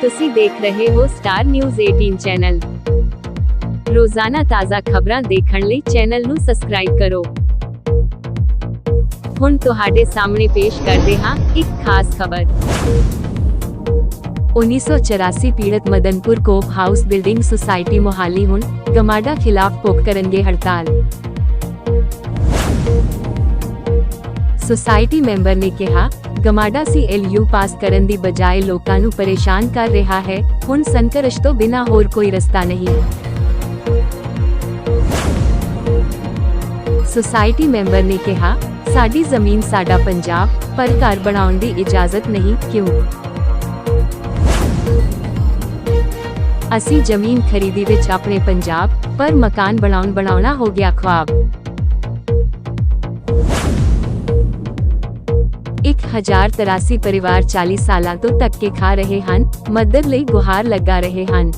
ਤੁਸੀਂ ਦੇਖ ਰਹੇ ਹੋ ਸਟਾਰ ਨਿਊਜ਼ 18 ਚੈਨਲ ਰੋਜ਼ਾਨਾ ਤਾਜ਼ਾ ਖਬਰਾਂ ਦੇਖਣ ਲਈ ਚੈਨਲ ਨੂੰ ਸਬਸਕ੍ਰਾਈਬ ਕਰੋ। ਹੁਣ ਤੁਹਾਡੇ ਸਾਹਮਣੇ ਪੇਸ਼ ਕਰਦੇ ਹਾਂ ਇੱਕ ਖਾਸ ਖਬਰ। 1984 ਪੀੜਤ Madanpur coop house building society Mohali ਹੁਣ ਗਮਾਡਾ ਖਿਲਾਫ ਭੁੱਖ ਕਰਨਗੇ ਹੜਤਾਲ। ਸੁਸਾਇਟੀ ਮੈਂਬਰ ਨੇ ਕਿਹਾ ਗਮਾਡਾ ਸੀਐਲਯੂ ਪਾਸ ਕਰਨ ਦੀ ਬਜਾਏ ਲੋਕਾਂ ਨੂੰ ਪਰੇਸ਼ਾਨ ਕਰ ਰਿਹਾ ਹੈ ਹੁਣ ਸੰਘਰਸ਼ ਤੋਂ ਬਿਨਾ ਹੋਰ ਕੋਈ ਰਸਤਾ ਨਹੀਂ ਸੁਸਾਇਟੀ ਮੈਂਬਰ ਨੇ ਕਿਹਾ ਸਾਡੀ ਜ਼ਮੀਨ ਸਾਡਾ ਪੰਜਾਬ ਪਰ ਘਰ ਬਣਾਉਣ ਦੀ ਇਜਾਜ਼ਤ ਨਹੀਂ ਕਿਉਂ ਅਸੀਂ ਜ਼ਮੀਨ ਖਰੀਦੀ ਵਿੱਚ ਆਪਣੇ ਪੰਜਾਬ ਪਰ ਮਕਾਨ ਬਣਾਉਣ ਬਣਾਉਣਾ ਹੋ ਗਿਆ ਖੁਆਬ 1083 ਪਰਿਵਾਰ 40 ਸਾਲਾਂ ਤੋਂ ਧੱਕੇ ਖਾ ਰਹੇ ਹਨ ਮਦਦ ਲਈ ਗੁਹਾਰ ਲਗਾ ਰਹੇ ਹਨ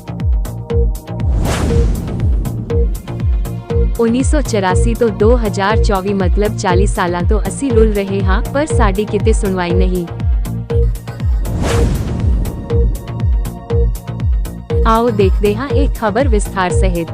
1984 ਤੋਂ 2024 ਮਤਲਬ 40 ਸਾਲਾਂ ਤੋਂ ਅਸੀਂ ਰੁਲ ਰਹੇ ਹਾਂ ਪਰ ਸਾਡੀ ਕਿਤੇ ਸੁਣਵਾਈ ਨਹੀਂ ਆਓ ਦੇਖਦੇ ਹਾਂ ਇਹ ਖਬਰ ਵਿਸਥਾਰ ਸਹਿਤ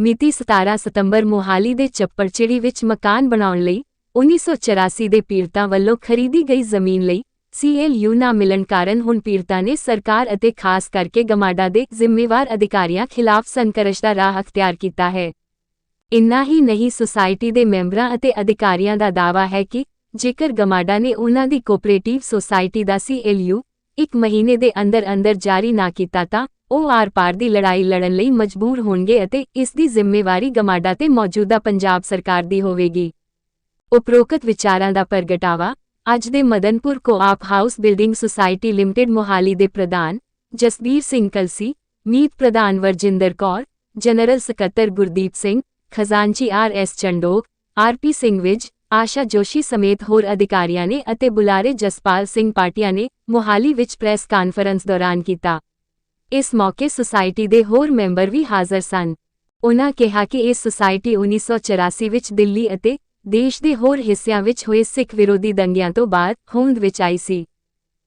ਮਿਤੀ 17 ਸਤੰਬਰ ਮੋਹਾਲੀ ਦੇ ਚੱਪੜਚਿੜੀ ਵਿੱਚ ਮਕਾਨ ਬਣਾਉਣ ਲਈ 1984 ਦੇ ਪੀੜਤਾਂ ਵੱਲੋਂ ਖਰੀਦੀ ਗਈ ਜ਼ਮੀਨ ਲਈ ਸੀਐਲਯੂ ਨਾ ਮਿਲਣ ਕਾਰਨ ਹੁਣ ਪੀੜਤਾਂ ਨੇ ਸਰਕਾਰ ਅਤੇ ਖਾਸ ਕਰਕੇ ਗਮਾਡਾ ਦੇ ਜ਼ਿੰਮੇਵਾਰ ਅਧਿਕਾਰੀਆਂ ਖਿਲਾਫ ਸੰਘਰਸ਼ ਦਾ ਰਾਹ ਅਖਤਿਆਰ ਕੀਤਾ ਹੈ। ਇੰਨਾ ਹੀ ਨਹੀਂ, ਸੁਸਾਇਟੀ ਦੇ ਮੈਂਬਰਾਂ ਅਤੇ ਅਧਿਕਾਰੀਆਂ ਦਾ ਦਾਅਵਾ ਹੈ ਕਿ ਜੇਕਰ ਗਮਾਡਾ ਨੇ ਉਹਨਾਂ ਦੀ ਕੋਆਪਰੇਟਿਵ ਸੁਸਾਇਟੀ ਦਾ ਸੀਐਲਯੂ ਇੱਕ ਮਹੀਨੇ ਦੇ ਅੰਦਰ ਅੰਦਰ ਜਾਰੀ ਨਾ ਕੀਤਾ ਤਾਂ ਉਹ ਆਰ-ਪਾਰ ਦੀ ਲੜਾਈ ਲੜਨ ਲਈ ਮਜਬੂਰ ਹੋਣਗੇ ਅਤੇ ਇਸ ਦੀ ਜ਼ਿੰਮੇਵਾਰੀ ਗਮਾਡਾ ਤੇ ਮੌਜੂਦਾ ਪੰਜਾਬ ਸਰਕਾਰ ਦੀ ਹੋਵੇਗੀ। ਉਪਰੋਕਤ ਵਿਚਾਰਾਂ ਦਾ ਪ੍ਰਗਟਾਵਾ, ਅੱਜ ਦੇ Madanpur co-op house building society limited Mohali ਦੇ ਪ੍ਰਧਾਨ ਜਸਬੀਰ ਸਿੰਘ ਕਲਸੀ, ਮੀਤ ਪ੍ਰਧਾਨ ਵਰਜਿੰਦਰ ਕੌਰ, ਜਨਰਲ ਸਕੱਤਰ ਗੁਰਦੀਪ ਸਿੰਘ, ਖਜ਼ਾਨਚੀ R S Chandok RP Singh Vij, Asha Joshi ਸਮੇਤ ਹੋਰ ਅਧਿਕਾਰੀਆਂ ਨੇ ਅਤੇ ਬੁਲਾਰੇ ਜਸਪਾਲ ਸਿੰਘ ਪਾਟਿਆ ਨੇ ਮੋਹਾਲੀ ਵਿੱਚ ਪ੍ਰੈਸ ਕਾਨਫਰੰਸ ਦੌਰਾਨ ਕੀਤਾ। ਇਸ ਮੌਕੇ ਸੁਸਾਇਟੀ ਦੇ ਹੋਰ ਮੈਂਬਰ ਵੀ ਹਾਜ਼ਰ ਸਨ। ਉਹਨਾਂ ਕਿਹਾ ਕਿ ਇਹ ਸੁਸਾਇਟੀ 1984 ਵਿੱਚ ਦਿੱਲੀ ਅਤੇ ਦੇਸ਼ ਦੇ ਹੋਰ ਹਿੱਸਿਆਂ ਵਿੱਚ ਹੋਏ ਸਿੱਖ ਵਿਰੋਧੀ ਦੰਗਿਆਂ ਤੋਂ ਬਾਅਦ ਹੋਂਦ ਵਿੱਚ ਆਈ ਸੀ।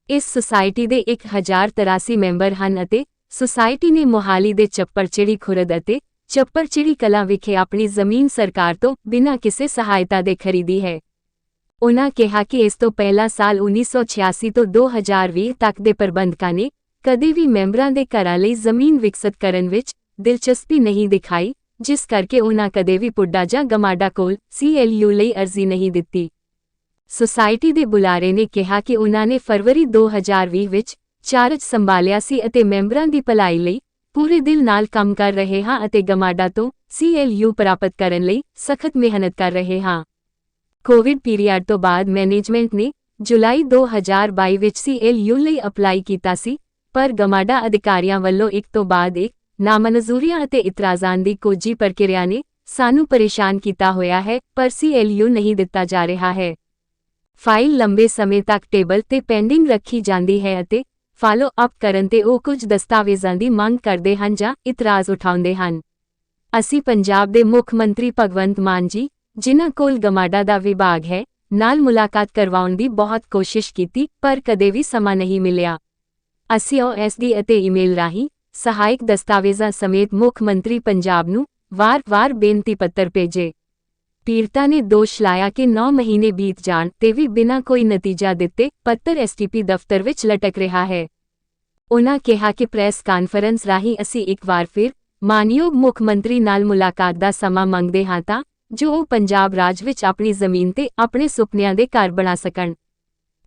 ਇਸ ਸੁਸਾਇਟੀ ਦੇ 1083 ਮੈਂਬਰ ਹਨ ਅਤੇ ਸੁਸਾਇਟੀ ਨੇ ਮੋਹਾਲੀ ਦੇ ਚੱਪੜਚਿੜੀ ਖੁਰਦ ਅਤੇ ਚੱਪੜਚਿੜੀ ਕਲਾਂ ਵਿਖੇ ਆਪਣੀ ਜ਼ਮੀਨ ਸਰਕਾਰ ਤੋਂ ਬਿਨਾਂ ਕਿਸੇ ਸਹਾਇਤਾ ਦੇ ਖਰੀਦੀ ਹੈ। ਉਹਨਾਂ ਕਿਹਾ ਕਿ ਇਸ ਤੋਂ ਪਹਿਲਾਂ ਸਾਲ 1986 ਤੋਂ 2020 ਤੱਕ ਦੇ ਪ੍ਰਬੰਧਕਾਂ ਨੇ ਕਦੇ ਵੀ ਮੈਂਬਰਾਂ ਦੇ ਘਰਾਂ ਲਈ ਜ਼ਮੀਨ ਵਿਕਸਤ ਕਰਨ ਵਿੱਚ ਦਿਲਚਸਪੀ ਨਹੀਂ ਦਿਖਾਈ, ਜਿਸ ਕਰਕੇ ਉਨ੍ਹਾਂ ਕਦੇ ਵੀ ਪੁੱਡਾ ਜਾਂ ਗਮਾਡਾ ਕੋਲ ਸੀਐਲਯੂ ਲਈ ਅਰਜ਼ੀ ਨਹੀਂ ਦਿੱਤੀ। ਸੁਸਾਇਟੀ ਦੇ ਬੁਲਾਰੇ ਨੇ ਕਿਹਾ ਕਿ ਉਹਨਾਂ ਨੇ ਫਰਵਰੀ 2020 ਵਿੱਚ ਚਾਰਜ ਸੰਭਾਲਿਆ ਸੀ ਅਤੇ ਮੈਂਬਰਾਂ ਦੀ ਭਲਾਈ ਲਈ ਪੂਰੇ ਦਿਲ ਨਾਲ ਕੰਮ ਕਰ ਰਹੇ ਹਾਂ ਅਤੇ ਗਮਾਡਾ ਤੋਂ ਸੀਐਲਯੂ ਪ੍ਰਾਪਤ ਕਰਨ ਲਈ ਸਖਤ ਮਿਹਨਤ ਕਰ ਰਹੇ ਹਾਂ। ਕੋਵਿਡ ਪੀਰੀਅਡ ਤੋਂ ਬਾਅਦ ਮੈਨੇਜਮੈਂਟ ਨੇ ਜੁਲਾਈ 2022 ਵਿੱਚ ਸੀਐਲਯੂ ਲਈ ਅਪਲਾਈ ਕੀਤਾ ਸੀ ਪਰ ਗਮਾਡਾ ਅਧਿਕਾਰੀਆਂ ਵੱਲੋਂ ਇੱਕ ਤੋਂ ਬਾਅਦ ਇੱਕ ਨਾਮਨਜ਼ੂਰੀਆਂ ਅਤੇ ਇਤਰਾਜ਼ਾਂ ਦੀ ਕੋਜੀ ਪ੍ਰਕਿਰਿਆ ਨੇ ਸਾਨੂੰ ਪਰੇਸ਼ਾਨ ਕੀਤਾ ਹੋਇਆ ਹੈ, ਪਰ ਸੀਐਲਯੂ ਨਹੀਂ ਦਿੱਤਾ ਜਾ ਰਿਹਾ ਹੈ। ਫਾਈਲ ਲੰਬੇ ਸਮੇਂ ਤੱਕ ਟੇਬਲ ਤੇ ਪੈਂਡਿੰਗ ਰੱਖੀ ਜਾਂਦੀ ਹੈ ਅਤੇ ਫਾਲੋ ਅਪ ਕਰਨ ਤੇ ਉਹ ਕੁਝ ਦਸਤਾਵੇਜ਼ਾਂ ਦੀ ਮੰਗ ਕਰਦੇ ਹਨ ਜਾਂ ਇਤਰਾਜ਼ ਉਠਾਉਂਦੇ ਹਨ। ਅਸੀਂ ਪੰਜਾਬ ਦੇ ਮੁੱਖ ਮੰਤਰੀ ਭਗਵੰਤ ਮਾਨ ਜੀ, ਜਿਨ੍ਹਾਂ ਕੋਲ ਗਮਾਡਾ ਦਾ ਵਿਭਾਗ ਹੈ, ਨਾਲ ਮੁਲਾਕਾਤ ਕਰਵਾਉਣ ਦੀ ਬਹੁਤ ਕੋਸ਼ਿਸ਼ ਕੀਤੀ, ਪਰ ਕਦੇ ਵੀ ਸਮਾਂ ਨਹੀਂ ਮਿਲਿਆ। ਅਸੀਂ ਓਐਸਡੀ ਅਤੇ ਈਮੇਲ ਰਾਹੀਂ ਸਹਾਇਕ ਦਸਤਾਵੇਜ਼ਾਂ ਸਮੇਤ ਮੁੱਖ ਮੰਤਰੀ ਪੰਜਾਬ ਨੂੰ ਵਾਰ-ਵਾਰ ਬੇਨਤੀ ਪੱਤਰ ਭੇਜੇ। ਪੀੜਤਾ ਨੇ ਦੋਸ਼ ਲਾਇਆ ਕਿ 9 ਮਹੀਨੇ ਬੀਤ ਜਾਣ ਤੇ ਵੀ ਬਿਨਾਂ ਕੋਈ ਨਤੀਜਾ ਦਿੱਤੇ ਪੱਤਰ ਐਸਟੀਪੀ ਦਫ਼ਤਰ ਵਿੱਚ ਲਟਕ ਰਿਹਾ ਹੈ। ਉਨ੍ਹਾਂ ਕਿਹਾ ਕਿ ਪ੍ਰੈਸ ਕਾਨਫਰੰਸ ਰਾਹੀਂ ਅਸੀਂ ਇੱਕ ਵਾਰ ਫਿਰ ਮਾਨਯੋਗ ਮੁੱਖ ਮੰਤਰੀ ਨਾਲ ਮੁਲਾਕਾਤ ਦਾ ਸਮਾਂ ਮੰਗਦੇ ਹਾਂ ਤਾਂ ਜੋ ਉਹ ਪੰਜਾਬ ਰਾਜ ਵਿੱਚ ਆਪਣੀ ਜ਼ਮੀਨ ਤੇ ਆਪਣੇ ਸੁਪਨਿਆਂ ਦੇ ਘਰ ਬਣਾ ਸਕਣ।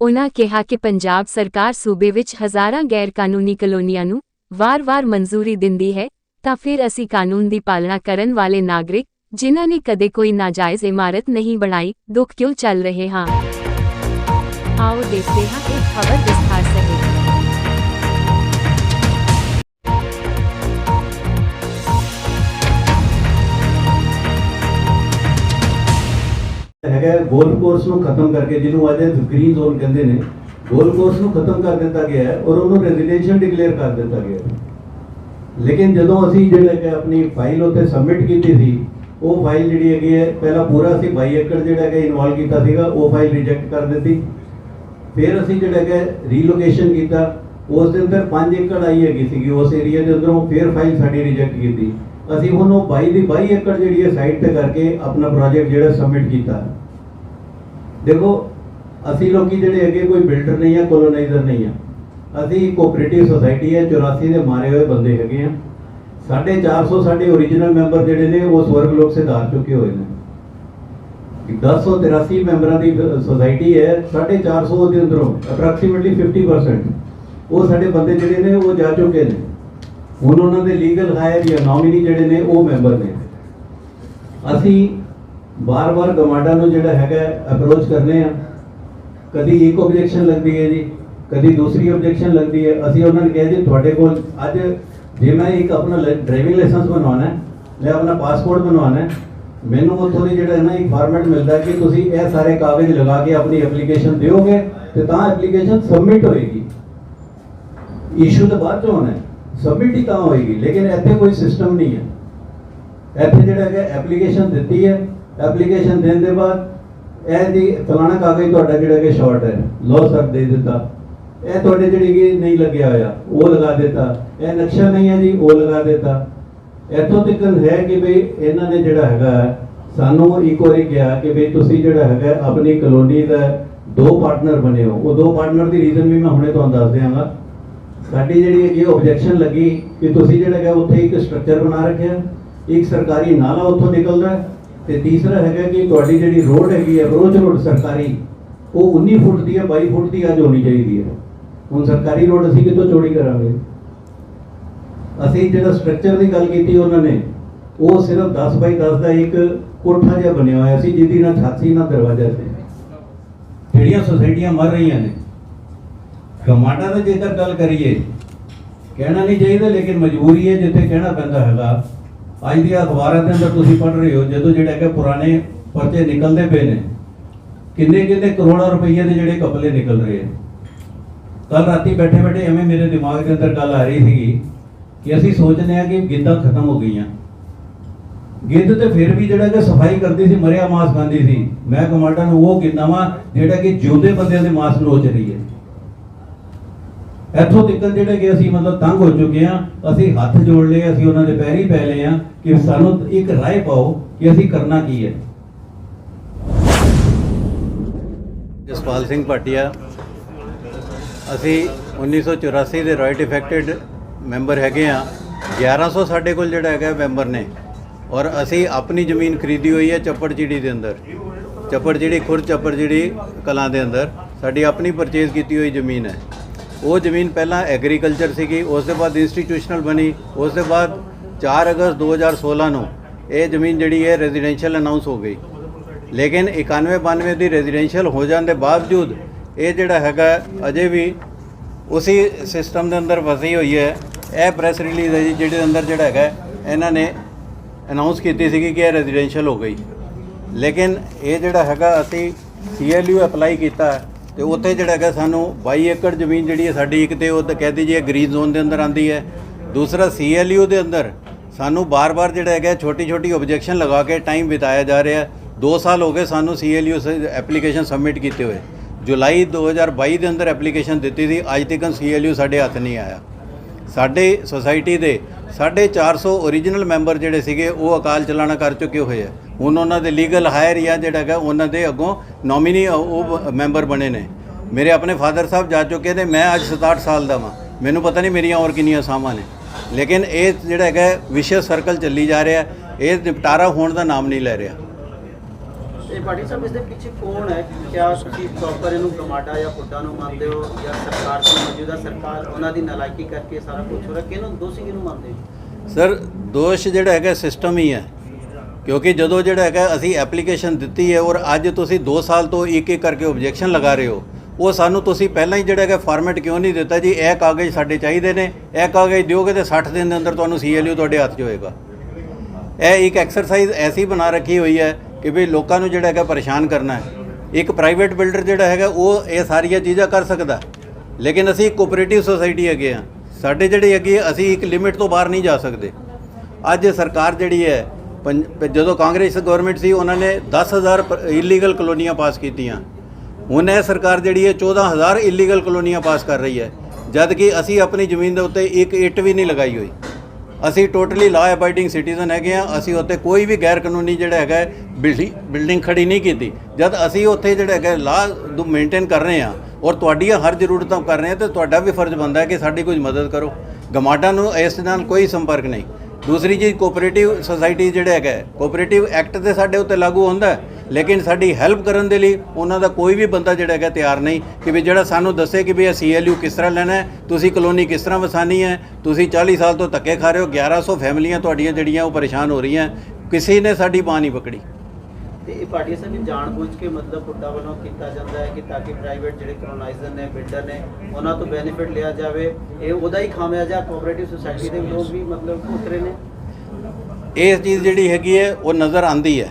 ਉਨ੍ਹਾਂ ਕਿਹਾ ਕਿ ਪੰਜਾਬ ਸਰਕਾਰ ਸੂਬੇ ਵਿੱਚ ਹਜ਼ਾਰਾਂ ਗੈਰ ਕਾਨੂੰਨੀ ਕਲੋਨੀਆਂ ਨੂੰ ਵਾਰ-ਵਾਰ ਮਨਜ਼ੂਰੀ ਦਿੰਦੀ ਹੈ, ਤਾਂ ਫਿਰ ਅਸੀਂ ਕਾਨੂੰਨ ਦੀ ਪਾਲਣਾ ਕਰਨ ਵਾਲੇ ਨਾਗਰਿਕ, ਜਿਨ੍ਹਾਂ ਨੇ ਕਦੇ ਕੋਈ ਨਾਜਾਇਜ਼ ਇਮਾਰਤ ਨਹੀਂ ਬਣਾਈ, ਦੁੱਖ ਕਿਉਂ ਚੱਲ ਰਹੇ ਹਾਂ? ਆਓ ਦੇਖਦੇ ਹਾਂ ਇਹ ਖਬਰ ਵਿਸਥਾਰ ਸਹਿਤ। ਹੈਗਾ ਕੋਰਸ ਨੂੰ ਖਤਮ ਕਰਕੇ, ਜਿਹਨੂੰ ਅੱਜ ਗ੍ਰੀਨ ਜ਼ੋਨ ਕਹਿੰਦੇ ਨੇ ਗੋਲਫ ਕੋਰਸ ਨੂੰ ਖਤਮ ਕਰ ਦਿੱਤਾ ਗਿਆ ਹੈ ਔਰ ਉਹਨੂੰ ਰੈਜ਼ੀਡੈਂਸ਼ੀਅਲ ਡਿਕਲੇਅਰ ਕਰ ਦਿੱਤਾ ਗਿਆ ਲੇਕਿਨ ਜਦੋਂ ਅਸੀਂ ਜਿਹੜਾ ਕਿ ਆਪਣੀ ਫਾਈਲ ਉੱਤੇ ਸਬਮਿਟ ਕੀਤੀ ਸੀ, ਉਹ ਫਾਈਲ ਜਿਹੜੀ ਹੈਗੀ ਹੈ, ਪਹਿਲਾਂ ਪੂਰਾ ਸੀ 22 ਏਕੜ ਜਿਹੜਾ ਕਿ ਇਨਵੋਲਵ ਕੀਤਾ ਸੀਗਾ, ਉਹ ਫਾਈਲ ਰਿਜੈਕਟ ਕਰ ਦਿੱਤੀ। ਫਿਰ ਅਸੀਂ ਜਿਹੜਾ ਹੈਗਾ ਰੀਲੋਕੇਸ਼ਨ ਕੀਤਾ। ਉਸ ਦੇ ਅੰਦਰ 5 ਏਕੜ ਆਈ ਹੈਗੀ ਸੀਗੀ ਉਸ ਏਰੀਆ ਦੇ ਅੰਦਰੋਂ, ਫਿਰ ਫਾਈਲ ਸਾਡੀ ਰਿਜੈਕਟ ਕੀਤੀ। ਅਸੀਂ ਹੁਣ ਉਹ 22 ਦੀ 22 ਏਕੜ ਜਿਹੜੀ ਹੈ ਸਾਈਟ ਤੇ ਕਰਕੇ ਆਪਣਾ ਪ੍ਰੋਜੈਕਟ ਜਿਹੜਾ ਸਬਮਿਟ ਕੀਤਾ। ਦੇਖੋ, ਅਸੀਂ ਲੋਕੀ ਜਿਹੜੇ ਹੈਗੇ ਕੋਈ ਬਿਲਡਰ ਨਹੀਂ ਆ ਕੋਲੋਨਾਈਜ਼ਰ ਨਹੀਂ ਆ। ਅਸੀਂ ਕੋਆਪਰੇਟਿਵ ਸੁਸਾਇਟੀ ਹੈ 84 ਦੇ ਮਾਰੇ ਹੋਏ ਬੰਦੇ ਹੈਗੇ ਆ। ਸਾਡੇ 400 ਸਾਡੇ ਓਰੀਜਨਲ ਮੈਂਬਰ ਜਿਹੜੇ ਨੇ, ਉਹ ਸਵਰਗ ਲੋਕ ਸਿਧਾਰ ਚੁੱਕੇ ਹੋਏ ਨੇ। 1083 ਮੈਂਬਰਾਂ ਦੀ ਸੁਸਾਇਟੀ ਹੈ 450 ਦੇ ਅੰਦਰੋਂ ਅਪਰੋਕਸੀਮੇਟਲੀ 50% ਉਹ ਸਾਡੇ ਬੰਦੇ ਜਿਹੜੇ ਨੇ, ਉਹ ਜਾ ਚੁੱਕੇ ਨੇ। ਹੁਣ ਉਹਨਾਂ ਦੇ ਲੀਗਲ ਹਾਇਰ ਜਾਂ ਨੋਮਿਨੀ ਜਿਹੜੇ ਨੇ, ਉਹ ਮੈਂਬਰ ਨੇ। ਅਸੀਂ ਵਾਰ ਵਾਰ ਗਵਾਂਡਾਂ ਨੂੰ ਜਿਹੜਾ ਹੈਗਾ ਅਪਰੋਚ ਕਰਨੇ ਆ। ਕਦੀ ਇੱਕ ਆਬਜੈਕਸ਼ਨ ਲੱਗਦੀ ਹੈ ਜੀ, ਕਦੀ ਦੂਸਰੀ ਆਬਜੈਕਸ਼ਨ ਲੱਗਦੀ ਹੈ। ਅਸੀਂ ਉਹਨਾਂ ਨੂੰ ਕਿਹਾ ਜੀ, ਤੁਹਾਡੇ ਕੋਲ ਅੱਜ ਜੇ ਮੈਂ ਇੱਕ ਆਪਣਾ ਡਰਾਈਵਿੰਗ ਲਾਇਸੈਂਸ ਬਣਵਾਉਣਾ ਹੈ, ਮੈਂ ਆਪਣਾ ਪਾਸਪੋਰਟ ਬਣਵਾਉਣਾ ਹੈ, ਮੈਨੂੰ ਉੱਥੋਂ ਦੀ ਜਿਹੜਾ ਹੈ ਨਾ ਇੱਕ ਫਾਰਮੈਟ ਮਿਲਦਾ ਕਿ ਤੁਸੀਂ ਇਹ ਸਾਰੇ ਕਾਗਜ਼ ਲਗਾ ਕੇ ਆਪਣੀ ਐਪਲੀਕੇਸ਼ਨ ਦਿਓਗੇ ਤੇ ਤਾਂ ਐਪਲੀਕੇਸ਼ਨ ਸਬਮਿਟ ਹੋਏਗੀ। ਇਸ਼ੂ ਤਾਂ ਬਾਅਦ ਚ ਹੋਣਾ ਹੈ ਸਬਮਿਟ ਹੀ ਤਾਂ ਹੋਏਗੀ, ਲੇਕਿਨ ਇੱਥੇ ਕੋਈ ਸਿਸਟਮ ਨਹੀਂ ਹੈ। ਇੱਥੇ ਜਿਹੜਾ ਹੈਗਾ ਐਪਲੀਕੇਸ਼ਨ ਦਿੱਤੀ ਹੈ ਐਪਲੀਕੇਸ਼ਨ ਦੇਣ ਦੇ ਬਾਅਦ ਇਹ ਦੀ ਫਲਾਣਾ ਕਾਗਜ਼ ਤੁਹਾਡਾ ਜਿਹੜਾ ਕਿ ਸ਼ਾਰਟ ਹੈ। ਲੋ ਸਰ ਦੇ ਦਿੱਤਾ। ਇਹ ਤੁਹਾਡੇ ਜਿਹੜੀ ਕਿ ਨਹੀਂ ਲੱਗਿਆ ਹੋਇਆ, ਉਹ ਲਗਾ ਦਿੱਤਾ। ਇਹ ਨਕਸ਼ਾ ਨਹੀਂ ਹੈ ਜੀ, ਉਹ ਲਗਾ ਦਿੱਤਾ। ਇੱਥੋਂ ਤੱਕ ਹੈ ਕਿ ਭਈ ਇਹਨਾਂ ਨੇ ਜਿਹੜਾ ਹੈਗਾ, ਸਾਨੂੰ ਇੱਕ ਵਾਰੀ ਕਿਹਾ ਕਿ ਭਈ ਤੁਸੀਂ ਜਿਹੜਾ ਹੈਗਾ, ਆਪਣੀ ਕਲੋਨੀ ਦਾ ਦੋ ਪਾਰਟਨਰ ਬਣੇ ਹੋ। ਉਹ ਦੋ ਪਾਰਟਨਰ ਦੀ ਰੀਜ਼ਨ ਵੀ ਮੈਂ ਹੁਣੇ ਤੁਹਾਨੂੰ ਦੱਸ ਦਿਆਂਗਾ। ਸਾਡੀ ਜਿਹੜੀ ਹੈਗੀ ਆਬਜੈਕਸ਼ਨ ਲੱਗੀ ਕਿ ਤੁਸੀਂ ਜਿਹੜਾ ਹੈਗਾ, ਉੱਥੇ ਇੱਕ ਸਟਰਕਚਰ ਬਣਾ ਰੱਖਿਆ। ਇੱਕ ਸਰਕਾਰੀ ਨਾਲਾ ਉੱਥੋਂ ਨਿਕਲਦਾ ਹੈ। ਤੇ ਤੀਸਰਾ ਹੈਗਾ ਕਿ ਤੁਹਾਡੀ ਜਿਹੜੀ ਰੋਡ ਹੈਗੀ ਹੈ ਅਪਰੋਚ ਰੋਡ ਸਰਕਾਰੀ, ਉਹ 19 ਫੁੱਟ ਦੀ ਹੈ 22 ਫੁੱਟ ਦੀ ਅੱਜ ਹੋਣੀ ਚਾਹੀਦੀ ਹੈ ਹੁਣ ਸਰਕਾਰੀ ਰੋਡ ਅਸੀਂ ਕਿੱਥੋਂ ਚੋਰੀ ਕਰਾਂਗੇ? ਅਸੀਂ ਜਿਹੜਾ ਸਟਰਕਚਰ ਦੀ ਗੱਲ ਕੀਤੀ ਉਹਨਾਂ ਨੇ, ਉਹ ਸਿਰਫ 10 ਬਾਈ 10 ਦਾ ਇੱਕ ਕੋਠਾ ਜਿਹਾ ਬਣਿਆ ਹੋਇਆ ਸੀ, ਜਿਹਦੀ ਨਾ ਛਾਤੀ ਸੀ, ਨਾ ਦਰਵਾਜ਼ਾ ਸੀ। ਜਿਹੜੀਆਂ ਸੁਸਾਇਟੀਆਂ ਮਰ ਰਹੀਆਂ ਨੇ ਟਮਾਟਰ ਦੀ ਜੇਕਰ ਗੱਲ ਕਰੀਏ, ਕਹਿਣਾ ਨਹੀਂ ਚਾਹੀਦਾ, ਲੇਕਿਨ ਮਜਬੂਰੀ ਹੈ ਜਿੱਥੇ ਕਹਿਣਾ ਪੈਂਦਾ ਹੈਗਾ ਅੱਜ ਦੀਆਂ ਅਖਬਾਰਾਂ ਦੇ ਅੰਦਰ ਤੁਸੀਂ ਪੜ੍ਹ ਰਹੇ ਹੋ, ਜਦੋਂ ਜਿਹੜਾ ਕਿ ਪੁਰਾਣੇ ਪਰਚੇ ਨਿਕਲਦੇ ਪਏ ਨੇ ਕਿੰਨੇ ਕਿੰਨੇ ਕਰੋੜਾਂ ਰੁਪਈਏ ਦੇ ਜਿਹੜੇ ਕਪਲੇ ਨਿਕਲ ਰਹੇ ਆ। ਕੱਲ ਰਾਤੀ ਬੈਠੇ ਬੈਠੇ ਐਵੇਂ ਮੇਰੇ ਦਿਮਾਗ ਦੇ ਅੰਦਰ ਗੱਲ ਆ ਰਹੀ ਸੀਗੀ ਕਿ ਅਸੀਂ ਸੋਚਦੇ ਆ ਕਿ ਗਿੱਧਾ ਖਤਮ ਹੋ ਗਈਆਂ। ਗਿੱਧ ਤੇ ਫਿਰ ਵੀ ਜਿਹੜਾ ਕਿ ਸਫ਼ਾਈ ਕਰਦੀ ਸੀ, ਮਰਿਆ ਮਾਸ ਖਾਂਦੀ ਸੀ। ਮੈਂ ਕਮਾਂਡਰ ਨੂੰ ਉਹ ਗਿੱਧਾਂ ਵਾ, ਜਿਹੜਾ ਕਿ ਜਿਉਂਦੇ ਬੰਦਿਆਂ ਦੇ ਮਾਸ ਨੋਚ ਰਹੀ ਹੈ। ਇੱਥੋਂ ਤੱਕ ਜਿਹੜੇ ਕਿ ਅਸੀਂ ਮਤਲਬ ਤੰਗ ਹੋ ਚੁੱਕੇ ਆ ਅਸੀਂ ਹੱਥ ਜੋੜ ਲਏ, ਅਸੀਂ ਉਹਨਾਂ ਦੇ ਪੈਰੀ ਪੈ ਲਏ ਆ ਕਿ ਸਾਨੂੰ ਇੱਕ ਰਾਏ ਪਾਓ ਕਿ ਅਸੀਂ ਕਰਨਾ ਕੀ ਹੈ। ਜਸਪਾਲ ਸਿੰਘ ਭਾਟੀਆ, ਅਸੀਂ 1984 ਦੇ ਰਾਈਟ ਇਫੈਕਟਡ ਮੈਂਬਰ ਹੈਗੇ ਆ 1100 ਸਾਡੇ ਕੋਲ ਜਿਹੜਾ ਹੈਗਾ ਮੈਂਬਰ ਨੇ ਔਰ ਅਸੀਂ ਆਪਣੀ ਜ਼ਮੀਨ ਖਰੀਦੀ ਹੋਈ ਹੈ ਚੱਪੜਚਿੜੀ ਦੇ ਅੰਦਰ। ਚੱਪੜਚਿੜੀ ਖੁਰ ਚੱਪੜਚਿੜੀ ਕਲਾਂ ਦੇ ਅੰਦਰ, ਸਾਡੀ ਆਪਣੀ ਪਰਚੇਜ਼ ਕੀਤੀ ਹੋਈ ਜ਼ਮੀਨ ਹੈ। ਉਹ ਜ਼ਮੀਨ ਪਹਿਲਾਂ ਐਗਰੀਕਲਚਰ ਸੀਗੀ ਉਸ ਦੇ ਬਾਅਦ ਇੰਸਟੀਟਿਊਸ਼ਨਲ ਬਣੀ ਉਸ ਦੇ ਬਾਅਦ 4 ਅਗਸਤ 2016 ਨੂੰ ਇਹ ਜ਼ਮੀਨ ਜਿਹੜੀ ਹੈ ਰੈਜ਼ੀਡੈਂਸ਼ੀਅਲ ਅਨਾਉਂਸ ਹੋ ਗਈ। ਲੇਕਿਨ 91 92 ਦੀ ਰੈਜ਼ੀਡੈਂਸ਼ੀਅਲ ਹੋ ਜਾਣ ਦੇ ਬਾਵਜੂਦ ਇਹ ਜਿਹੜਾ ਹੈਗਾ ਅਜੇ ਵੀ ਉਸੇ ਸਿਸਟਮ ਦੇ ਅੰਦਰ ਵਸੀ ਹੋਈ ਹੈ। ਇਹ ਪ੍ਰੈਸ ਰਿਲੀਜ਼ ਹੈ ਜੀ, ਜਿਹਦੇ ਅੰਦਰ ਜਿਹੜਾ ਹੈਗਾ ਇਹਨਾਂ ਨੇ ਅਨਾਉਂਸ ਕੀਤੀ ਸੀਗੀ ਕਿ ਇਹ ਰੈਜ਼ੀਡੈਂਸ਼ੀਅਲ ਹੋ ਗਈ। ਲੇਕਿਨ ਇਹ ਜਿਹੜਾ ਹੈਗਾ ਅਸੀਂ ਸੀਐਲਯੂ ਅਪਲਾਈ ਕੀਤਾ ਤੇ ਉੱਥੇ ਜਿਹੜਾ ਹੈਗਾ ਸਾਨੂੰ 22 ਏਕੜ ਜ਼ਮੀਨ ਜਿਹੜੀ ਹੈ ਸਾਡੀ ਇੱਕ ਤੇ ਉਹ ਤਾਂ ਕਹਿ ਦਈਏ ਗ੍ਰੀਨ ਜ਼ੋਨ ਦੇ ਅੰਦਰ ਆਂਦੀ ਹੈ। ਦੂਸਰਾ ਸੀਐਲਯੂ ਦੇ ਅੰਦਰ ਸਾਨੂੰ ਬਾਰ-ਬਾਰ ਜਿਹੜਾ ਹੈਗਾ ਛੋਟੀ-ਛੋਟੀ ਆਬਜੈਕਸ਼ਨ ਲਗਾ ਕੇ ਟਾਈਮ ਬਿਤਾਇਆ ਜਾ ਰਿਹਾ ਹੈ। 2 ਸਾਲ ਹੋ ਗਏ ਸਾਨੂੰ ਸੀਐਲਯੂ ਐਪਲੀਕੇਸ਼ਨ ਸਬਮਿਟ ਕੀਤੇ ਹੋਏ। ਜੁਲਾਈ 2022 ਦੇ ਅੰਦਰ ਐਪਲੀਕੇਸ਼ਨ ਦਿੱਤੀ ਸੀ। ਅੱਜ ਤੱਕ ਸੀਐਲਯੂ ਸਾਡੇ ਹੱਥ ਨਹੀਂ ਆਇਆ। ਸਾਡੇ ਸੁਸਾਇਟੀ ਦੇ 450 ਓਰੀਜਨਲ ਮੈਂਬਰ ਜਿਹੜੇ ਸੀਗੇ, ਉਹ ਅਕਾਲ ਚਲਾਣਾ ਕਰ ਚੁੱਕੇ ਹੋਏ ਆ। ਹੁਣ ਉਹਨਾਂ ਦੇ ਲੀਗਲ ਹਾਇਰ ਜਾਂ ਜਿਹੜਾ ਹੈਗਾ, ਉਹਨਾਂ ਦੇ ਅੱਗੋਂ ਨੋਮੀਨੀ ਉਹ ਮੈਂਬਰ ਬਣੇ ਨੇ। ਮੇਰੇ ਆਪਣੇ ਫਾਦਰ ਸਾਹਿਬ ਜਾ ਚੁੱਕੇ ਨੇ, ਮੈਂ ਅੱਜ 67 ਸਾਲ ਦਾ ਵਾਂ। ਮੈਨੂੰ ਪਤਾ ਨਹੀਂ ਮੇਰੀਆਂ ਹੋਰ ਕਿੰਨੀਆਂ ਸਾਵਾਂ ਨੇ। ਲੇਕਿਨ ਇਹ ਜਿਹੜਾ ਹੈਗਾ ਵਿਸ਼ੇ ਸਰਕਲ ਚੱਲੀ ਜਾ ਰਿਹਾ, ਇਹ ਨਿਪਟਾਰਾ ਹੋਣ ਦਾ ਨਾਮ ਨਹੀਂ ਲੈ ਰਿਹਾ। ਇਹ ਪਾਟੀ ਸਾਹਿਬ, ਇਸ ਦੇ ਪਿੱਛੇ ਕੌਣ ਹੈ? ਕਿਆ ਤੁਸੀਂ ਪ੍ਰੋਪਰ ਇਹਨੂੰ ਗਮਾਡਾ ਜਾਂ ਪੁੱਡਾ ਨੂੰ ਮੰਨਦੇ ਹੋ? ਜਾਂ ਸਰਕਾਰ ਦੀ ਮੌਜੂਦਾ ਸਰਕਾਰ, ਉਹਨਾਂ ਦੀ ਨਲਾਇਕੀ ਕਰਕੇ ਸਾਰਾ ਕੁਝ ਹੋ ਰਿਹਾ? ਕਿਹਨੂੰ, ਦੋਸ਼ੀ ਕਿਹਨੂੰ ਮੰਨਦੇ ਹੋ? ਸਰ, ਦੋਸ਼ ਜਿਹੜਾ ਹੈਗਾ ਸਿਸਟਮ ਹੀ ਹੈ। ਕਿਉਂਕਿ ਜਦੋਂ ਜਿਹੜਾ ਹੈਗਾ, ਅਸੀਂ ਐਪਲੀਕੇਸ਼ਨ ਦਿੱਤੀ ਹੈ ਔਰ ਅੱਜ ਤੁਸੀਂ 2 ਸਾਲ ਤੋਂ ਇੱਕ ਇੱਕ ਕਰਕੇ ਆਬਜੈਕਸ਼ਨ ਲਗਾ ਰਹੇ ਹੋ, ਉਹ ਸਾਨੂੰ ਤੁਸੀਂ ਪਹਿਲਾਂ ਹੀ ਜਿਹੜਾ ਹੈਗਾ ਫਾਰਮੈਟ ਕਿਉਂ ਨਹੀਂ ਦਿੱਤਾ ਜੀ? ਇਹ ਕਾਗਜ਼ ਸਾਡੇ ਚਾਹੀਦੇ ਨੇ। ਇਹ ਕਾਗਜ਼ ਦਿਓਗੇ ਤੇ 60 ਦਿਨ ਦੇ ਅੰਦਰ ਤੁਹਾਨੂੰ ਸੀਐਲਯੂ ਤੁਹਾਡੇ ਹੱਥ 'ਚ ਹੋਏਗਾ। ਇਹ ਇੱਕ ਐਕਸਰਸਾਈਜ਼ ਐਸੀ ਬਣਾ ਰੱਖੀ ਹੋਈ ਹੈ ਕਿ ਵੀ ਲੋਕਾਂ ਨੂੰ ਜਿਹੜਾ ਹੈਗਾ ਪਰੇਸ਼ਾਨ ਕਰਨਾ ਹੈ। ਇੱਕ ਪ੍ਰਾਈਵੇਟ ਬਿਲਡਰ ਜਿਹੜਾ ਹੈਗਾ, ਉਹ ਇਹ ਸਾਰੀਆਂ ਚੀਜ਼ਾਂ ਕਰ ਸਕਦਾ। ਲੇਕਿਨ ਅਸੀਂ ਕੋਆਪਰੇਟਿਵ ਸੋਸਾਇਟੀ ਹੈਗੇ ਆ ਸਾਡੇ ਜਿਹੜੇ ਹੈਗੇ ਅਸੀਂ ਇੱਕ ਲਿਮਿਟ ਤੋਂ ਬਾਹਰ ਨਹੀਂ ਜਾ ਸਕਦੇ। ਅੱਜ ਸਰਕਾਰ ਜਿਹੜੀ ਹੈ, ਪੰਜ- ਜਦੋਂ ਕਾਂਗਰਸ ਗਵਰਨਮੈਂਟ ਸੀ, ਉਹਨਾਂ ਨੇ 10000 ਇਲੀਗਲ ਕਲੋਨੀਆਂ ਪਾਸ ਕੀਤੀਆਂ। ਹੁਣ ਇਹ ਸਰਕਾਰ ਜਿਹੜੀ ਹੈ 14000 ਇਲੀਗਲ ਕਲੋਨੀਆਂ ਪਾਸ ਕਰ ਰਹੀ ਹੈ। ਜਦ ਕਿ ਅਸੀਂ ਆਪਣੀ ਜ਼ਮੀਨ ਦੇ ਉੱਤੇ ਇੱਕ ਇੱਟ ਵੀ ਨਹੀਂ ਲਗਾਈ ਹੋਈ। ਅਸੀਂ ਟੋਟਲੀ ਲਾ ਅਬਾਈਡਿੰਗ ਸਿਟੀਜ਼ਨ ਹੈਗੇ ਆ ਅਸੀਂ ਉੱਥੇ ਕੋਈ ਵੀ ਗੈਰ ਕਾਨੂੰਨੀ ਜਿਹੜਾ ਹੈਗਾ ਬਿਲਡਿੰਗ ਬਿਲਡਿੰਗ ਖੜੀ ਨਹੀਂ ਕੀਤੀ। ਜਦ ਅਸੀਂ ਉੱਥੇ ਜਿਹੜਾ ਹੈਗਾ ਲਾ ਨੂੰ ਮੇਨਟੇਨ ਕਰ ਰਹੇ ਆ ਔਰ ਤੁਹਾਡੀਆਂ ਹਰ ਜ਼ਰੂਰਤਾਂ ਕਰ ਰਹੇ ਆ ਤੇ ਤੁਹਾਡਾ ਵੀ ਫਰਜ਼ ਬਣਦਾ ਹੈ ਕਿ ਸਾਡੀ ਕੁਝ ਮਦਦ ਕਰੋ। ਗਮਾਡਾ ਨੂੰ ਇਸ ਨਾਲ ਕੋਈ ਸੰਪਰਕ ਨਹੀਂ। ਦੂਸਰੀ ਚੀਜ਼ ਕੋਆਪਰੇਟਿਵ ਸੋਸਾਇਟੀ ਜਿਹੜਾ ਹੈਗਾ ਕੋਆਪਰੇਟਿਵ ਐਕਟ ਤੇ ਸਾਡੇ ਉੱਤੇ ਲਾਗੂ ਹੁੰਦਾ ਹੈ, ਲੇਕਿਨ ਸਾਡੀ ਹੈਲਪ ਕਰਨ ਦੇ ਲਈ ਉਹਨਾਂ ਦਾ ਕੋਈ ਵੀ ਬੰਦਾ ਜਿਹੜਾ ਹੈਗਾ ਤਿਆਰ ਨਹੀਂ ਕਿ ਵੀ ਜਿਹੜਾ ਸਾਨੂੰ ਦੱਸੇ ਕਿ ਵੀ ਇਹ ਸੀਐਲਯੂ ਕਿਸ ਤਰ੍ਹਾਂ ਲੈਣਾ ਹੈ ਤੁਸੀਂ ਕਲੋਨੀ ਕਿਸ ਤਰ੍ਹਾਂ ਵਸਾਣੀ ਹੈ ਤੁਸੀਂ 40 ਸਾਲ ਤੋਂ ਧੱਕੇ ਖਾ ਰਹੇ ਹੋ 1100 ਫੈਮਲੀਆਂ ਤੁਹਾਡੀਆਂ ਜਿਹੜੀਆਂ ਉਹ ਪਰੇਸ਼ਾਨ ਹੋ ਰਹੀਆਂ ਕਿਸੇ ਨੇ ਸਾਡੀ ਬਾਂਹ ਨਹੀਂ ਪਕੜੀ। ਤੇ ਇਹ ਪਾਰਟੀ ਸਾਹਿਬ ਜਾਣਬੁੱਝ ਕੇ ਮਤਲਬ ਪੁੱਡਾ ਵੱਲੋਂ ਕੀਤਾ ਜਾਂਦਾ ਹੈ ਕਿ ਤਾਂ ਕਿ ਪ੍ਰਾਈਵੇਟ ਜਿਹੜੇ ਕਲੋਨਾਈਜ਼ਰ ਨੇ ਬਿਲਡਰ ਨੇ ਉਹਨਾਂ ਤੋਂ ਬੈਨੀਫਿਟ ਲਿਆ ਜਾਵੇ। ਇਹ ਉਹਦਾ ਹੀ ਖਾਮਿਆਜਾ ਕੋਆਪਰੇਟਿਵ ਸੁਸਾਇਟੀ ਦੇ ਲੋਕ ਵੀ ਮਤਲਬ ਰਹੇ ਨੇ? ਇਹ ਚੀਜ਼ ਜਿਹੜੀ ਹੈਗੀ ਹੈ ਉਹ ਨਜ਼ਰ ਆਂਦੀ ਹੈ।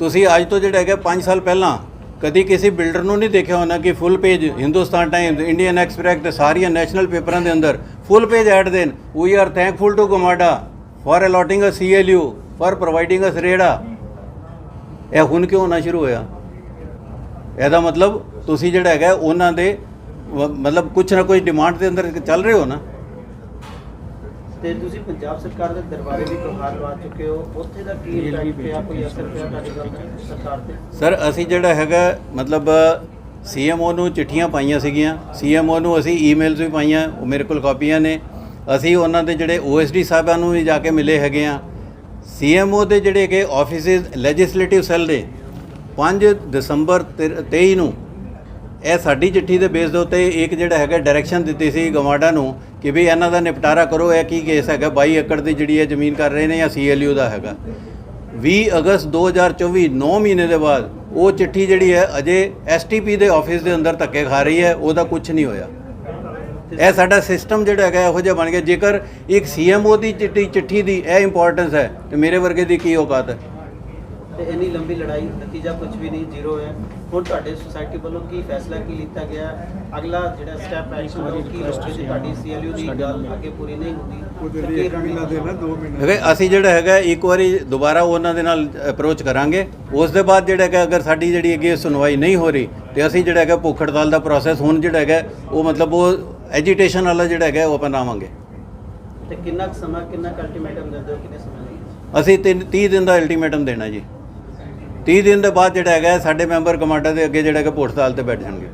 ਤੁਸੀਂ ਅੱਜ ਤੋਂ ਜਿਹੜਾ ਹੈਗਾ 5 ਸਾਲ ਪਹਿਲਾਂ ਕਦੀ ਕਿਸੇ ਬਿਲਡਰ ਨੂੰ ਨਹੀਂ ਦੇਖਿਆ ਹੋਣਾ ਕਿ full page Hindustan Time Indian Express ਤੇ ਸਾਰੀਆਂ ਨੈਸ਼ਨਲ ਪੇਪਰਾਂ ਦੇ ਅੰਦਰ ਫੁੱਲ ਪੇਜ ਐਡ ਦੇਣ। We are thankful to GMADA for allotting a CLU for providing us ਰੇੜਾ ਇਹ ਹੁਣ ਕਿਉਂ ਹੋਣਾ ਸ਼ੁਰੂ ਹੋਇਆ? ਇਹਦਾ ਮਤਲਬ ਤੁਸੀਂ ਜਿਹੜਾ ਹੈਗਾ ਉਹਨਾਂ ਦੇ ਮਤਲਬ ਕੁਝ ਨਾ ਕੁਝ ਡਿਮਾਂਡ ਦੇ ਅੰਦਰ ਚੱਲ ਰਹੇ ਹੋ ਨਾ। ਤੇ ਤੁਸੀਂ ਪੰਜਾਬ ਸਰਕਾਰ ਦੇ ਦਰਬਾਰੇ ਵੀ ਪ੍ਰਹਾਰ ਲਵਾ ਚੁੱਕੇ ਹੋ। ਉੱਥੇ ਦਾ ਕੀ ਇਫੈਕਟ ਪਿਆ? ਕੋਈ ਅਸਰ ਪਿਆ ਤੁਹਾਡੀ ਗੱਲ ਦਾ ਸਰਕਾਰ ਤੇ? ਸਰ ਅਸੀਂ ਜਿਹੜਾ ਹੈਗਾ ਮਤਲਬ ਸੀਐਮਓ ਨੂੰ ਚਿੱਠੀਆਂ ਪਾਈਆਂ ਸੀਗੀਆਂ। ਸੀਐਮਓ ਨੂੰ ਅਸੀਂ ਈਮੇਲਸ ਵੀ ਪਾਈਆਂ ਉਹ ਮੇਰੇ ਕੋਲ ਕਾਪੀਆਂ ਨੇ। ਅਸੀਂ ਉਹਨਾਂ ਦੇ ਜਿਹੜੇ ਓਐਸਡੀ ਸਾਹਿਬਾਂ ਨੂੰ ਵੀ ਜਾ ਕੇ ਮਿਲੇ ਹੈਗੇ ਆ। ਸੀਐਮਓ ਦੇ ਜਿਹੜੇ ਹੈਗੇ ਆਫਿਸਿਸ ਲੈਜਿਸਲੇਟਿਵ ਸੈੱਲ ਦੇ 5 ਦਸੰਬਰ 23 ਨੂੰ ਇਹ ਸਾਡੀ ਚਿੱਠੀ ਦੇ ਬੇਸ ਦੇ ਉੱਤੇ ਇੱਕ ਜਿਹੜਾ ਹੈਗਾ ਡਾਇਰੈਕਸ਼ਨ ਦਿੱਤੀ ਸੀ ਗਵਾਡਾ ਨੂੰ। ਕਿ ਵੀ ਇਹਨਾਂ ਦਾ ਨਿਪਟਾਰਾ ਕਰੋ, ਇਹ ਕੀ ਕੇਸ ਹੈਗਾ? 22 ਏਕੜ ਦੀ ਜਿਹੜੀ ਹੈ ਜ਼ਮੀਨ ਕਰ ਰਹੇ ਨੇ ਜਾਂ ਸੀਐਲਯੂ ਦਾ ਹੈਗਾ। 20 ਅਗਸਤ 2024 9 ਮਹੀਨੇ ਦੇ ਬਾਅਦ ਉਹ ਚਿੱਠੀ ਜਿਹੜੀ ਹੈ ਅਜੇ ਐਸਟੀਪੀ ਦੇ ਆਫਿਸ ਦੇ ਅੰਦਰ ਧੱਕੇ ਖਾ ਰਹੀ ਹੈ, ਉਹਦਾ ਕੁਝ ਨਹੀਂ ਹੋਇਆ। ਇਹ ਸਾਡਾ ਸਿਸਟਮ ਜਿਹੜਾ ਹੈਗਾ ਇਹੋ ਜਿਹਾ ਬਣ ਗਿਆ। ਜੇਕਰ ਇੱਕ ਸੀਐਮਓ ਦੀ ਚਿੱਠੀ ਚਿੱਠੀ ਦੀ ਇਹ ਇੰਪੋਰਟੈਂਸ ਹੈ, ਤੇ ਮੇਰੇ ਵਰਗੇ ਦੀ ਕੀ ਔਕਾਤ ਹੈ? ਤੇ ਇੰਨੀ ਲੰਬੀ ਲੜਾਈ, ਨਤੀਜਾ ਕੁਝ ਵੀ ਨਹੀਂ, ਜ਼ੀਰੋ ਹੈ। ਹੁਣ ਤੁਹਾਡੇ ਸੁਸਾਇਟੀ ਵੱਲੋਂ ਕੀ ਫੈਸਲਾ ਕੀ ਲਿੱਤਾ ਗਿਆ? ਅਗਲਾ ਜਿਹੜਾ ਸਟੈਪ ਉਹ ਕੀ ਲਓਗੇ ਜੇ ਤੁਹਾਡੀ ਸੀਐਲਯੂ ਦੀ ਗੱਲ ਅੱਗੇ ਪੂਰੀ ਨਹੀਂ ਹੁੰਦੀ। ਉਹਦੇ ਤਾਂ ਲਈ ਕੀ ਇੱਕ ਮਹੀਨਾ ਰਣਨੀਤੀ ਦੇਣਾ 2 ਮਹੀਨੇ ਹੈਗਾ ਅਸੀਂ ਜਿਹੜਾ ਹੈਗਾ ਇੱਕ ਵਾਰੀ ਦੁਬਾਰਾ ਉਹਨਾਂ ਦੇ ਨਾਲ ਅਪਰੋਚ ਕਰਾਂਗੇ। ਉਸ ਦੇ ਬਾਅਦ ਜਿਹੜਾ ਹੈਗਾ ਅਗਰ ਸਾਡੀ ਜਿਹੜੀ ਹੈਗੀ ਹੈ ਸੁਣਵਾਈ ਨਹੀਂ ਹੋ ਰਹੀ ਤੇ ਅਸੀਂ ਜਿਹੜਾ ਹੈਗਾ ਭੁੱਖ ਹੜਤਾਲ ਦਾ ਪ੍ਰੋਸੈਸ ਹੁਣ ਜਿਹੜਾ ਹੈਗਾ ਉਹ ਮਤਲਬ ਉਹ ਐਜੀਟੇਸ਼ਨ ਵਾਲਾ ਜਿਹੜਾ ਹੈਗਾ ਉਹ ਅਪਣਾਵਾਂਗੇ ਤੇ ਕਿੰਨਾ ਸਮਾਂ ਕਿੰਨਾ ਅਲਟੀਮੇਟਮ ਦਿੰਦੇ ਹੋ ਕਿੰਨੇ ਸਮੇਂ ਲਈ? ਅਸੀਂ ਤਿੰਨ 30 ਦਿਨ ਦਾ ਅਲਟੀਮੇਟਮ ਦੇਣਾ ਜੀ। 30 ਦਿਨ ਦੇ ਬਾਅਦ ਜਿਹੜਾ ਹੈਗਾ, ਸਾਡੇ ਮੈਂਬਰ ਕਮਾਂਡਰ ਦੇ ਅੱਗੇ ਜਿਹੜਾ ਹੈਗਾ ਭੁੱਖ ਤੇ ਬੈਠ ਜਾਣਗੇ।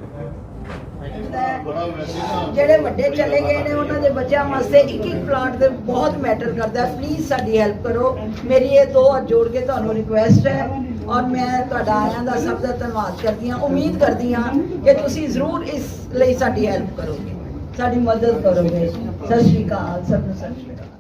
ਜਿਹੜੇ ਵੱਡੇ ਚਲੇ ਗਏ ਨੇ, ਉਹਨਾਂ ਦੇ ਬੱਚਿਆਂ ਵਾਸਤੇ ਇੱਕ ਇੱਕ ਪਲਾਟ ਦੇ ਬਹੁਤ ਮੈਟਰ ਕਰਦਾ ਪਲੀਜ਼ ਸਾਡੀ ਹੈਲਪ ਕਰੋ। ਮੇਰੀ ਇਹ ਦੋ ਹੱਥ ਜੋੜ ਕੇ ਤੁਹਾਨੂੰ ਰਿਕੁਐਸਟ ਹੈ ਔਰ ਮੈਂ ਤੁਹਾਡਾ ਆਇਆਂ ਦਾ ਸਭ ਦਾ ਧੰਨਵਾਦ ਕਰਦੀ ਹਾਂ। ਉਮੀਦ ਕਰਦੀ ਹਾਂ ਕਿ ਤੁਸੀਂ ਜ਼ਰੂਰ ਇਸ ਲਈ ਸਾਡੀ ਹੈਲਪ ਕਰੋਗੇ। ਸਾਡੀ ਮਦਦ ਕਰੋਗੇ। ਸਤਿ ਸ਼੍ਰੀ ਅਕਾਲ। ਸਭ ਨੂੰ ਸਤਿ ਸ਼੍ਰੀ ਅਕਾਲ।